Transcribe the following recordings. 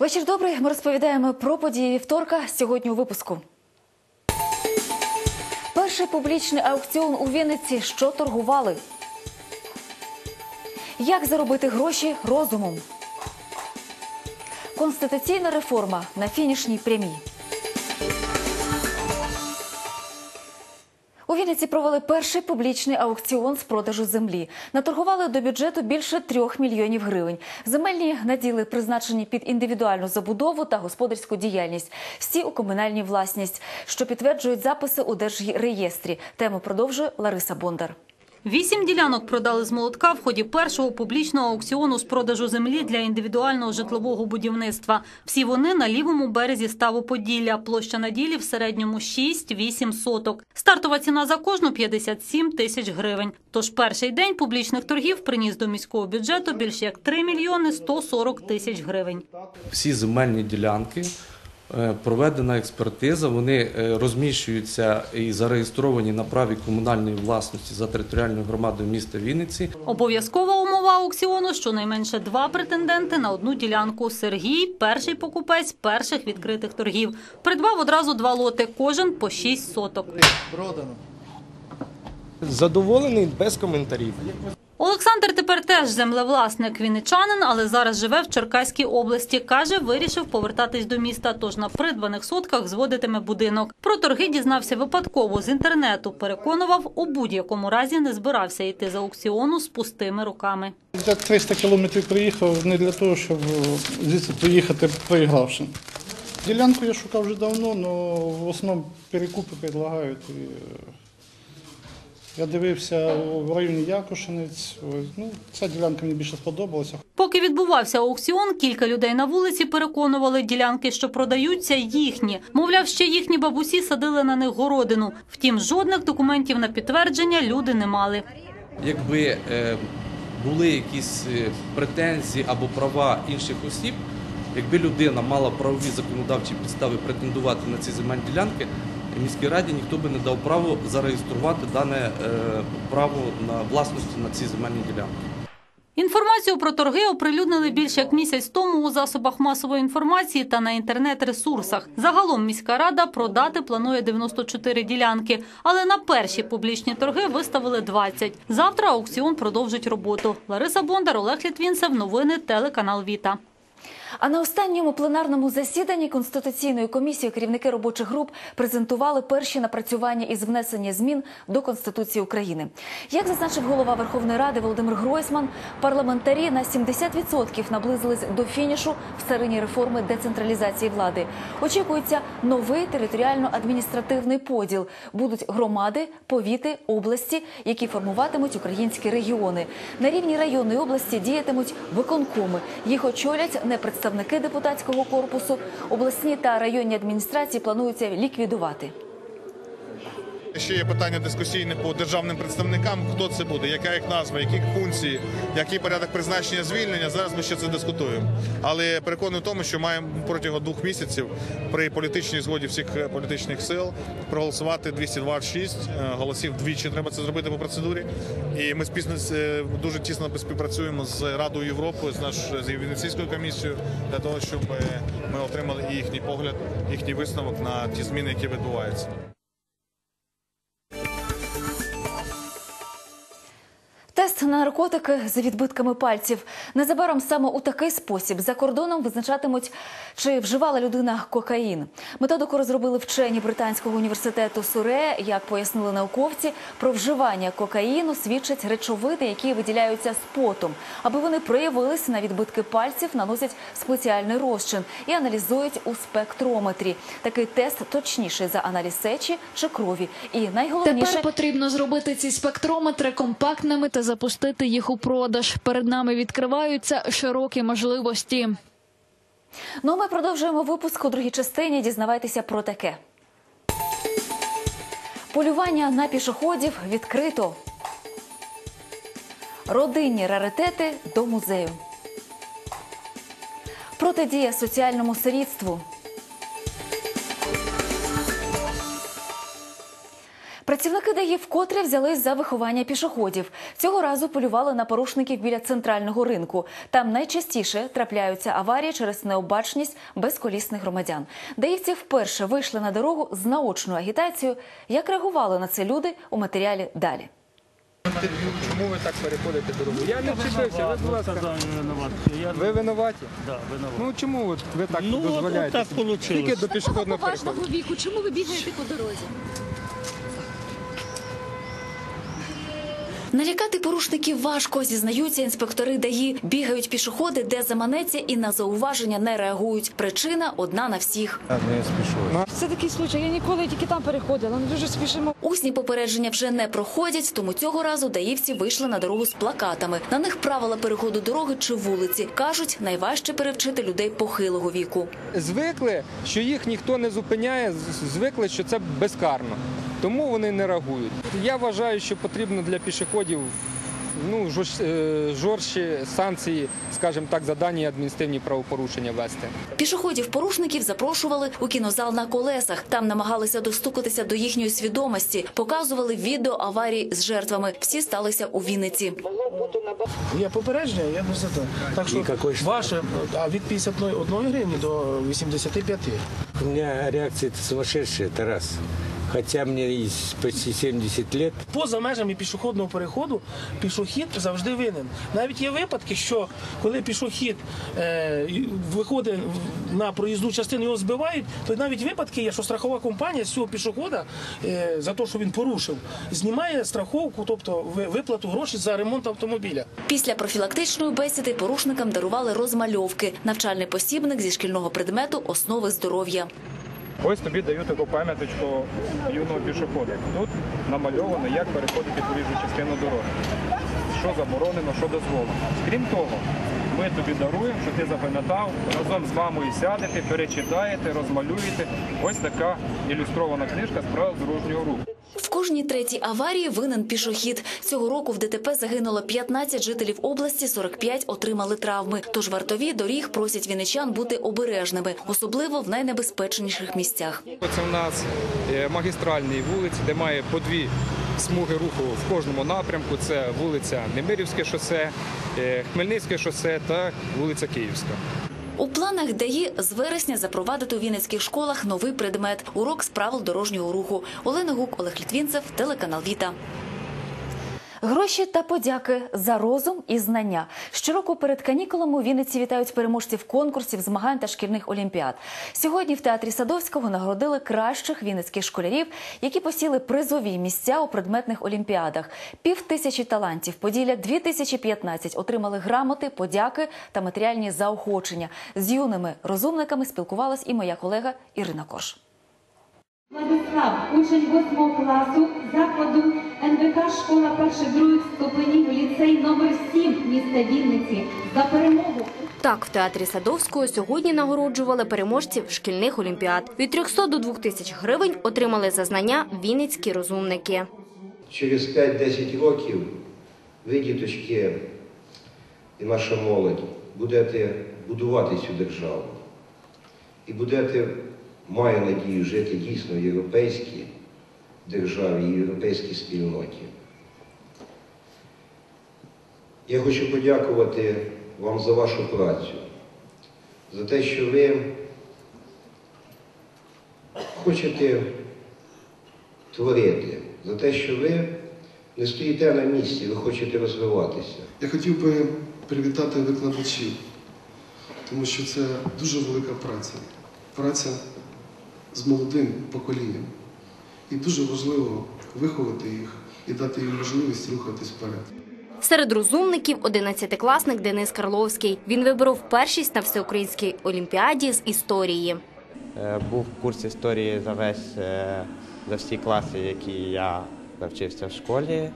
Вечір добрий. Ми розповідаємо про події вівторка сьогодні у випуску. Перший публічний аукціон у Вінниці. Що торгували? Як заробити гроші розумом? Конституційна реформа на фінішній прямій. Вінниці провели перший публічний аукціон з продажу землі. Наторгували до бюджету більше трьох мільйонів гривень. Земельні наділи призначені під індивідуальну забудову та господарську діяльність. Всі у комунальній власність, що підтверджують записи у держреєстрі. Тему продовжує Лариса Бондар. Вісім ділянок продали з молотка в ході першого публічного аукціону з продажу землі для індивідуального житлового будівництва. Всі вони на лівому березі ставу Поділля. Площа на ділі в середньому 6-8 соток. Стартова ціна за кожну 57 тисяч гривень. Тож перший день публічних торгів приніс до міського бюджету більше як 3 мільйони 140 тисяч гривень. всі земельні ділянки. Е, Проведена експертиза, вони е, розміщуються і зареєстровані на праві комунальної власності за територіальною громадою міста Вінниці. Обов'язкова умова аукціону – щонайменше два претенденти на одну ділянку. Сергій – перший покупець перших відкритих торгів. Придбав одразу два лоти, кожен по 6 соток. Продано. Задоволений без коментарів. Олександр тепер теж землевласник вінничанин, але зараз живе в Черкаській області. Каже, вирішив повертатись до міста, тож на придбаних сотках зводитиме будинок. Про торги дізнався випадково з інтернету. Переконував, у будь-якому разі не збирався йти з аукціону з пустими руками. За 300 кілометрів приїхав не для того, щоб звідси поїхати проігравши. Ділянку я шукав вже давно, але в основному перекупи е, Я дивився в районі Якушинець. Ну, ця ділянка мені більше сподобалася. Поки відбувався аукціон, кілька людей на вулиці переконували, ділянки, що продаються, їхні. Мовляв, ще їхні бабусі садили на них городину. Втім, жодних документів на підтвердження люди не мали. Якби е, були якісь е, претензії або права інших осіб, якби людина мала правові законодавчі підстави претендувати на ці земельні ділянки, міській раді ніхто би не дав право зареєструвати дане е, право на власності на ці земельні ділянки. Інформацію про торги оприлюднили більше як місяць тому у засобах масової інформації та на інтернет-ресурсах. Загалом міська рада продати планує 94 ділянки, але на перші публічні торги виставили 20. Завтра аукціон продовжить роботу. Лариса Бондар, Олег Літвінцев. Новини телеканал Віта. А на останньому пленарному засіданні Конституційної комісії керівники робочих груп презентували перші напрацювання із внесення змін до Конституції України. Як зазначив голова Верховної Ради Володимир Гройсман, парламентарі на 70% наблизились до фінішу в царині реформи децентралізації влади. Очікується новий територіально-адміністративний поділ. Будуть громади, повіти, області, які формуватимуть українські регіони. На рівні районної області діятимуть виконкоми. Їх очолять не представники депутатського корпусу. Обласні та районні адміністрації плануються ліквідувати. Ще є питання дискусійне по державним представникам. Хто це буде, яка їх назва, які функції, який порядок призначення звільнення. Зараз ми ще це дискутуємо. Але переконаний в тому, що маємо протягом двох місяців при політичній згоді всіх е, політичних сил проголосувати 226 е, голосів. Двічі треба це зробити по процедурі. І ми спісно е, дуже тісно співпрацюємо з Радою Європи, з наш з Венеційською комісією для того, щоб ми отримали їхній погляд, їхній висновок на ті зміни, які відбуваються. Тест на наркотики за відбитками пальців. Незабаром саме у такий спосіб за кордоном визначатимуть, чи вживала людина кокаїн. Методику розробили вчені британського університету Суре. Як пояснили науковці, про вживання кокаїну свідчать речовини, які виділяються з потом. Аби вони проявились на відбитки пальців, наносять спеціальний розчин і аналізують у спектрометрі. Такий тест точніший за аналіз сечі чи крові. І найголовніше Тепер потрібно зробити ці спектрометри компактними та запустити їх у продаж. Перед нами відкриваються широкі можливості. Ну, ми продовжуємо випуск у другій частині. Дізнавайтеся про таке. Полювання на пішоходів відкрито. Родинні раритети до музею. Протидія соціальному сирітству. Працівники ДАІ вкотре взялись за виховання пішоходів. Цього разу полювали на порушників біля центрального ринку. Там найчастіше трапляються аварії через необачність безколісних громадян. Даївці вперше вийшли на дорогу з наочною агітацією. Як реагували на це люди у матеріалі далі. Чому ви так переходите дорогу? Я не вчепився, ви, будь ласка. Винуват. Я... Ви винуваті? Да, винуват. Ну чому от ви так Ну, дозволяєте? от так получилось. Тільки до пішохідного переходу. Поважного віку, чому ви бігаєте по дорозі? Налякати порушників важко, зізнаються інспектори ДАІ. Бігають пішоходи, де заманеться, і на зауваження не реагують. Причина одна на всіх. Це такий случай. Я ніколи тільки там переходила. Ми дуже спішимо. Усні попередження вже не проходять, тому цього разу даївці вийшли на дорогу з плакатами. На них правила переходу дороги чи вулиці. Кажуть, найважче перевчити людей похилого віку. Звикли, що їх ніхто не зупиняє, звикли, що це безкарно. Тому вони не реагують. Я вважаю, що потрібно для пішоходів ну, е, жорстчі санкції, скажімо так, за дані адміністративні правопорушення вести. Пішоходів-порушників запрошували у кінозал на колесах. Там намагалися достукатися до їхньої свідомості. Показували відео аварій з жертвами. Всі сталися у Вінниці. Є попередження, я не знаю. Так що ваше а від 51 гривні до 85. У меня реакция сумасшедшая, Тарас. Хотя мне и почти 70 лет. Поза межами пішохідного переходу пішохід завжди винен. Навіть є випадки, що коли пішохід е, виходить на проїзну частину, його збивають, то навіть випадки є, що страхова компанія з цього пішохода е, за те, що він порушив, знімає страховку, тобто виплату грошей за ремонт автомобіля. Після профілактичної бесіди порушникам дарували розмальовки. Навчальний посібник зі шкільного предмету основи здоров'я. Ось тобі даю таку пам'яточку юного пішохода. Тут намальовано, як переходити проїжджу частину дороги. Що заборонено, що дозволено. Крім того, ми тобі даруємо, що ти запам'ятав, разом з мамою сядете, перечитаєте, розмалюєте. Ось така ілюстрована книжка з правил дорожнього руху. В кожній третій аварії винен пішохід. Цього року в ДТП загинуло 15 жителів області, 45 отримали травми. Тож вартові доріг просять вінничан бути обережними, особливо в найнебезпечніших місцях. Це в нас е, магістральні вулиці, де має по дві смуги руху в кожному напрямку. Це вулиця Немирівське шосе, е, Хмельницьке шосе та вулиця Київська. У планах ДАІ з вересня запровадити у вінницьких школах новий предмет – урок з правил дорожнього руху. Олена Гук, Олег Літвінцев, телеканал Віта. Гроші та подяки за розум і знання. Щороку перед канікулами у Вінниці вітають переможців конкурсів, змагань та шкільних олімпіад. Сьогодні в театрі Садовського нагородили кращих вінницьких школярів, які посіли призові місця у предметних олімпіадах. Пів тисячі талантів Поділля 2015 отримали грамоти, подяки та матеріальні заохочення. З юними розумниками спілкувалась і моя колега Ірина Корж. Владислав, учень 8 класу закладу НВК школа перших других ступенів ліцей номер 7 міста Вінниці за перемогу. Так, в театрі Садовського сьогодні нагороджували переможців шкільних олімпіад. Від 300 до 2000 гривень отримали за знання вінницькі розумники. Через 5-10 років ви, діточки, і наша молодь, будете будувати цю державу. І будете, маю надію, жити дійсно в європейській державі і європейській спільноті. Я хочу подякувати вам за вашу працю, за те, що ви хочете творити, за те, що ви не стоїте на місці, ви хочете розвиватися. Я хотів би привітати викладачів, тому що це дуже велика праця. Праця з молодим поколінням. І дуже важливо виховати їх і дати їм можливість рухатись вперед. Серед розумників 11-класник Денис Карловський. Він виборов першість на всеукраїнській олімпіаді з історії. Е, Був курс історії за весь е, за всі класи, які я навчився в школі.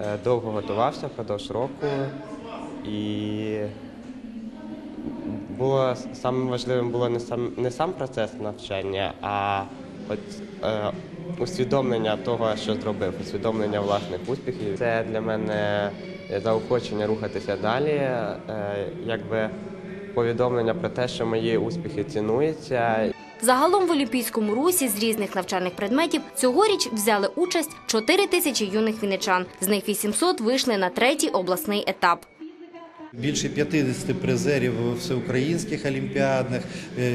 Е, Довго готувався впродовж року і було самим важливим було не сам не сам процес навчання, а от е, усвідомлення того, що зробив, усвідомлення власних успіхів. Це для мене заохочення рухатися далі, е, якби повідомлення про те, що мої успіхи цінуються. Загалом в Олімпійському русі з різних навчальних предметів цьогоріч взяли участь 4 тисячі юних вінничан. З них 800 вийшли на третій обласний етап. Більше 50 призерів всеукраїнських олімпіадних, е,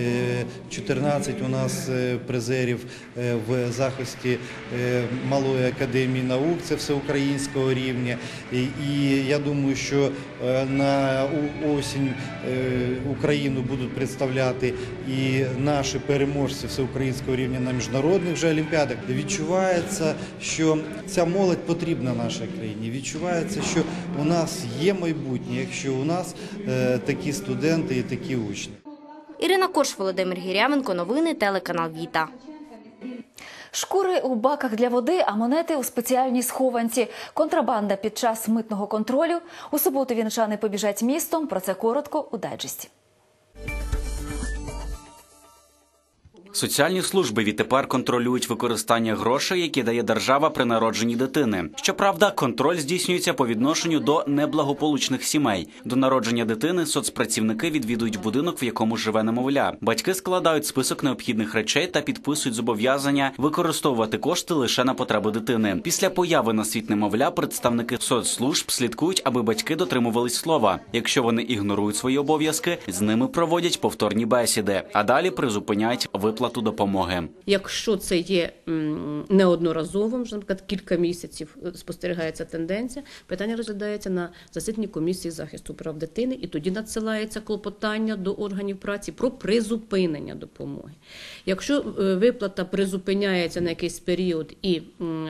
14 у нас е, призерів е, в захисті е, Малої академії наук, це всеукраїнського рівня. І- я думаю, що е, на осінь е, Україну будуть представляти і наші переможці всеукраїнського рівня на міжнародних вже олімпіадах. Відчувається, що ця молодь потрібна нашій країні. Відчувається, що у нас є майбутнє, якщо у нас е, такі студенти і такі учні. Ірина Кош, Володимир Гірявенко. Новини телеканал Віта. Шкури у баках для води, а монети у спеціальній схованці. Контрабанда під час митного контролю. У суботу вінчани побіжать містом. Про це коротко у дайджесті. Соціальні служби відтепер контролюють використання грошей, які дає держава при народженні дитини. Щоправда, контроль здійснюється по відношенню до неблагополучних сімей. До народження дитини соцпрацівники відвідують будинок, в якому живе немовля. Батьки складають список необхідних речей та підписують зобов'язання використовувати кошти лише на потреби дитини. Після появи на світ немовля представники соцслужб слідкують, аби батьки дотримувались слова. Якщо вони ігнорують свої обов'язки, з ними проводять повторні бесіди, а далі призупиняють виплату допомоги. Якщо це є неодноразовим, вже, наприклад, кілька місяців е, спостерігається тенденція, питання розглядається на засіданні комісії захисту прав дитини, і тоді надсилається клопотання до органів праці про призупинення допомоги. Якщо е, виплата призупиняється на якийсь період, і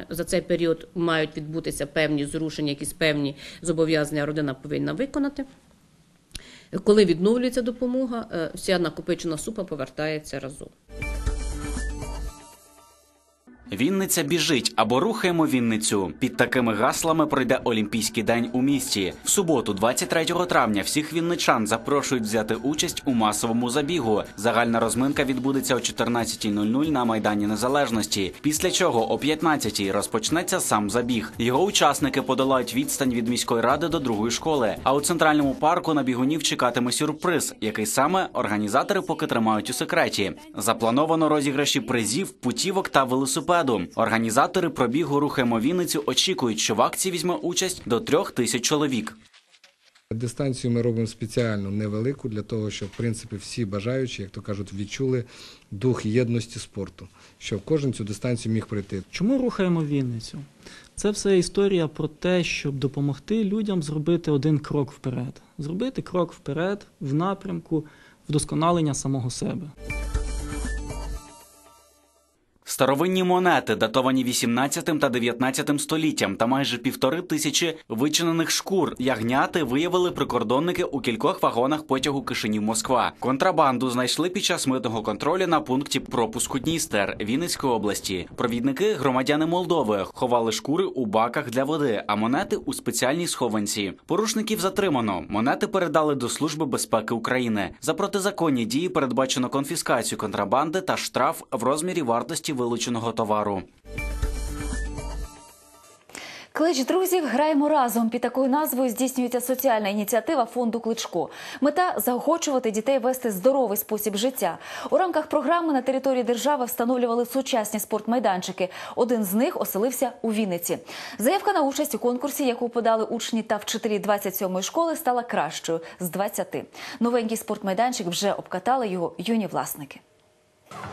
за цей період мають відбутися певні зрушення, якісь певні зобов'язання родина повинна виконати. Коли відновлюється допомога, е, вся накопичена супа повертається разом. Вінниця біжить або рухаємо Вінницю. Під такими гаслами пройде Олімпійський день у місті. В суботу, 23 травня, всіх вінничан запрошують взяти участь у масовому забігу. Загальна розминка відбудеться о 14.00 на майдані Незалежності. Після чого о 15.00 розпочнеться сам забіг. Його учасники подолають відстань від міської ради до другої школи. А у центральному парку на бігунів чекатиме сюрприз, який саме організатори поки тримають у секреті. Заплановано розіграші призів, путівок та велосипеду. Організатори пробігу Рухаємо Вінницю очікують, що в акції візьме участь до трьох тисяч чоловік. Дистанцію ми робимо спеціально невелику для того, щоб в принципі всі бажаючі, як то кажуть, відчули дух єдності спорту, щоб кожен цю дистанцію міг пройти. Чому рухаємо Вінницю? Це все історія про те, щоб допомогти людям зробити один крок вперед, зробити крок вперед в напрямку вдосконалення самого себе. Старовинні монети, датовані 18 та 19 століттям, та майже півтори тисячі вичинених шкур. Ягняти виявили прикордонники у кількох вагонах потягу Кишинів Москва. Контрабанду знайшли під час митного контролю на пункті пропуску Дністер Вінницької області. Провідники громадяни Молдови ховали шкури у баках для води, а монети у спеціальній схованці. Порушників затримано. Монети передали до Служби безпеки України. За протизаконні дії передбачено конфіскацію контрабанди та штраф в розмірі вартості вилученого товару. Клич друзів граємо разом. Під такою назвою здійснюється соціальна ініціатива фонду Кличко. Мета заохочувати дітей вести здоровий спосіб життя. У рамках програми на території держави встановлювали сучасні спортмайданчики. Один з них оселився у Вінниці. Заявка на участь у конкурсі, яку подали учні та вчителі 27-ї школи, стала кращою з 20. Новенький спортмайданчик вже обкатали його юні власники.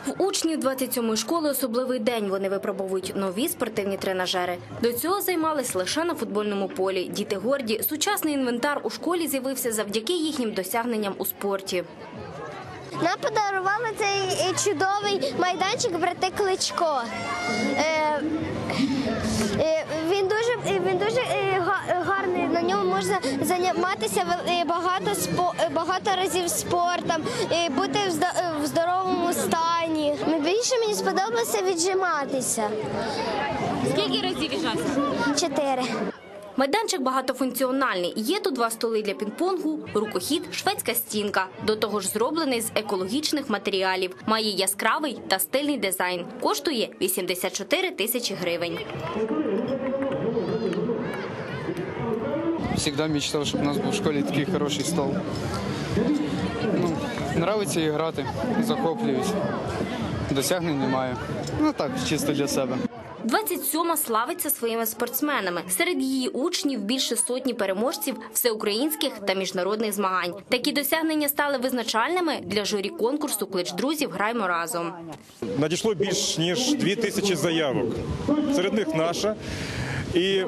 В учнів 27-ї школи особливий день. Вони випробовують нові спортивні тренажери. До цього займались лише на футбольному полі. Діти горді. Сучасний інвентар у школі з'явився завдяки їхнім досягненням у спорті. Нам подарували цей е, чудовий майданчик брати Кличко. Е, можна займатися е, багато спо- е, багато разів спортом, е, бути в здоровому стані. Найбільше мені сподобалося віджиматися. Скільки разів віджався? Чотири. Майданчик багатофункціональний. Є тут два столи для пінг-понгу, рукохід, шведська стінка. До того ж, зроблений з екологічних матеріалів. Має яскравий та стильний дизайн. Коштує 84 тисячі гривень. Всегда мечтал, чтобы у нас был в школе такой хороший стол. Ну, Нравиться і грати, захоплююсь. Досягнень немає. Ну так, чисто для себе. 27-ма славиться своїми спортсменами. Серед її учнів більше сотні переможців всеукраїнських та міжнародних змагань. Такі досягнення стали визначальними для журі конкурсу Клич друзів граймо разом. Надійшло більш ніж дві тисячі заявок. Серед них наша. І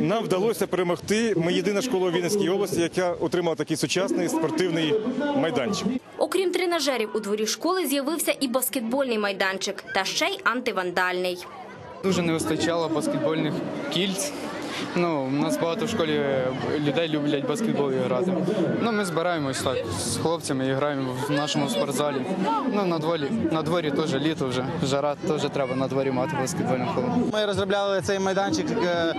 нам вдалося перемогти. Ми єдина школа у Вінницькій області, яка отримала такий сучасний спортивний майданчик. Окрім тренажерів, у дворі школи з'явився і баскетбольний майданчик, та ще й антивандальний. Дуже не вистачало баскетбольних кільць. Ну, у нас багато в школі людей люблять баскетбол і грати. Ну, ми збираємось так з хлопцями і граємо в нашому спортзалі. Ну, на дворі, на дворі теж літо вже. Жара теж треба на дворі мати баскетбольну поле. Ми розробляли цей майданчик е,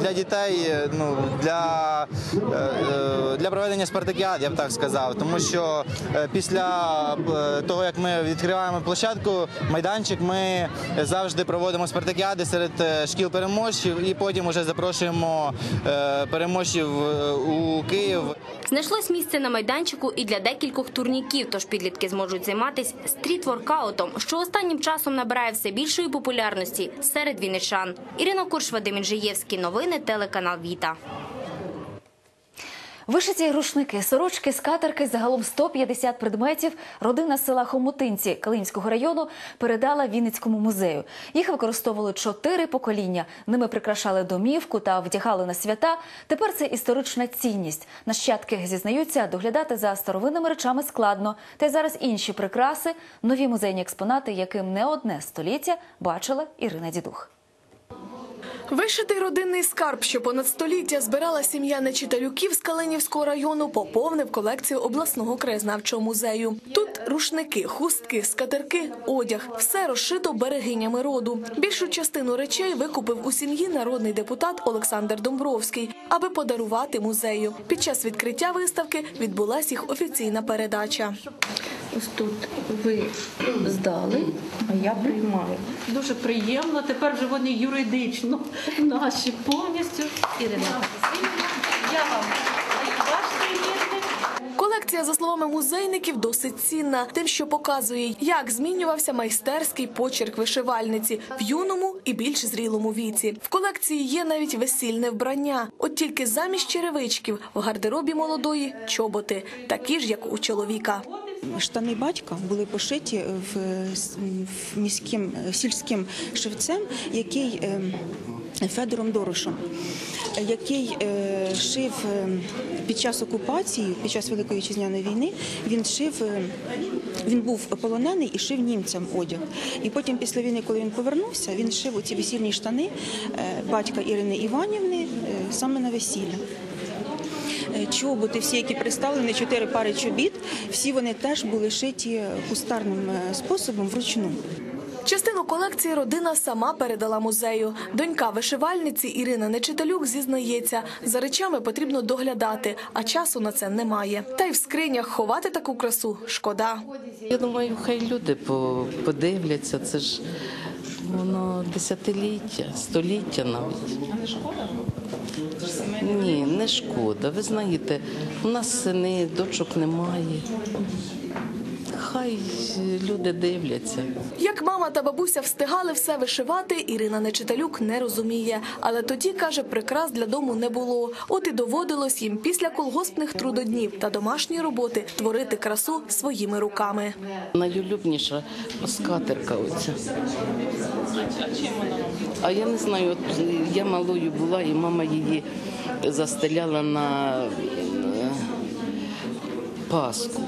для дітей, е, ну для, е, для проведення спартакіад, я б так сказав. Тому що після того, як ми відкриваємо площадку, майданчик, ми завжди проводимо спартакіади серед шкіл переможців і потім вже запрошуємо е, переможців е, у Київ. Знайшлось місце на майданчику і для декількох турніків, тож підлітки зможуть займатися стріт-воркаутом, що останнім часом набирає все більшої популярності серед вінничан. Ірина Курш, Вадим Інжиєвський. Новини телеканал Віта. Вишиті рушники, сорочки, скатерки, загалом 150 предметів родина села Хомутинці Калинського району передала Вінницькому музею. Їх використовували чотири покоління. Ними прикрашали домівку та вдягали на свята. Тепер це історична цінність. Нащадки зізнаються, доглядати за старовинними речами складно. Та й зараз інші прикраси, нові музейні експонати, яким не одне століття бачила Ірина Дідух. Вишитий родинний скарб, що понад століття збирала сім'я Нечиталюків з Калинівського району, поповнив колекцію обласного краєзнавчого музею. Тут рушники, хустки, скатерки, одяг – все розшито берегинями роду. Більшу частину речей викупив у сім'ї народний депутат Олександр Домбровський, аби подарувати музею. Під час відкриття виставки відбулася їх офіційна передача. Ось тут ви здали, а я приймаю. Дуже приємно. Тепер вже вони юридично наші повністю. Ірина, я вам ваш примірник. Колекція, за словами музейників, досить цінна, тим, що показує, як змінювався майстерський почерк вишивальниці в юному і більш зрілому віці. В колекції є навіть весільне вбрання. От тільки замість черевичків в гардеробі молодої чоботи, такі ж, як у чоловіка. Штани батька були пошиті в, в міським сільським шевцем, який е, Федором Дорошем, який е, шив е, під час окупації, під час Великої вітчизняної війни. Він шив, е, він був полонений і шив німцям одяг. І потім, після війни, коли він повернувся, він шив оці весільні штани е, батька Ірини Іванівни е, саме на весілля. Е, Чоботи, всі, які представлені, чотири пари чобіт, всі вони теж були шиті кустарним е, способом вручну. Частину колекції родина сама передала музею. Донька вишивальниці Ірина Нечиталюк зізнається, за речами потрібно доглядати, а часу на це немає. Та й в скринях ховати таку красу шкода. Я думаю, хай люди подивляться. Це ж воно десятиліття, століття навіть. А не шкода? Ні, не шкода. Ви знаєте, у нас сини, дочок немає. Хай люди дивляться. Як мама та бабуся встигали все вишивати, Ірина Нечиталюк не розуміє. Але тоді, каже, прикрас для дому не було. От і доводилось їм після колгоспних трудоднів та домашньої роботи творити красу своїми руками. Найулюбніша скатерка оця. А я не знаю, от я малою була, і мама її застеляла на паску. Пасху.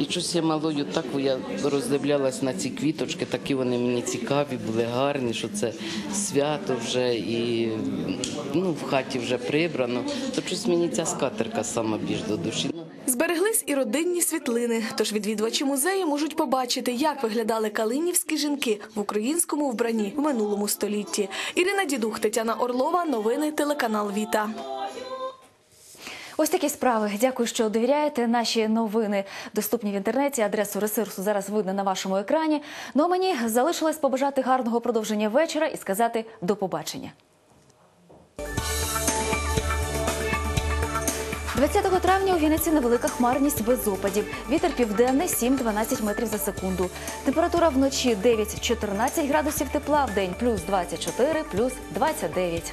І щось я малою так я роздивлялась на ці квіточки, такі вони мені цікаві, були гарні, що це свято вже і ну, в хаті вже прибрано. То щось мені ця скатерка сама більш до душі. Збереглись і родинні світлини. Тож відвідувачі музею можуть побачити, як виглядали калинівські жінки в українському вбранні в минулому столітті. Ірина Дідух, Тетяна Орлова. Новини телеканал Віта. Ось такі справи. Дякую, що довіряєте. Наші новини доступні в інтернеті. Адресу ресурсу зараз видно на вашому екрані. Ну а мені залишилось побажати гарного продовження вечора і сказати до побачення. 20 травня у Вінниці невелика хмарність без опадів. Вітер південний 7-12 метрів за секунду. Температура вночі 9-14 градусів тепла, в день плюс 24, плюс 29.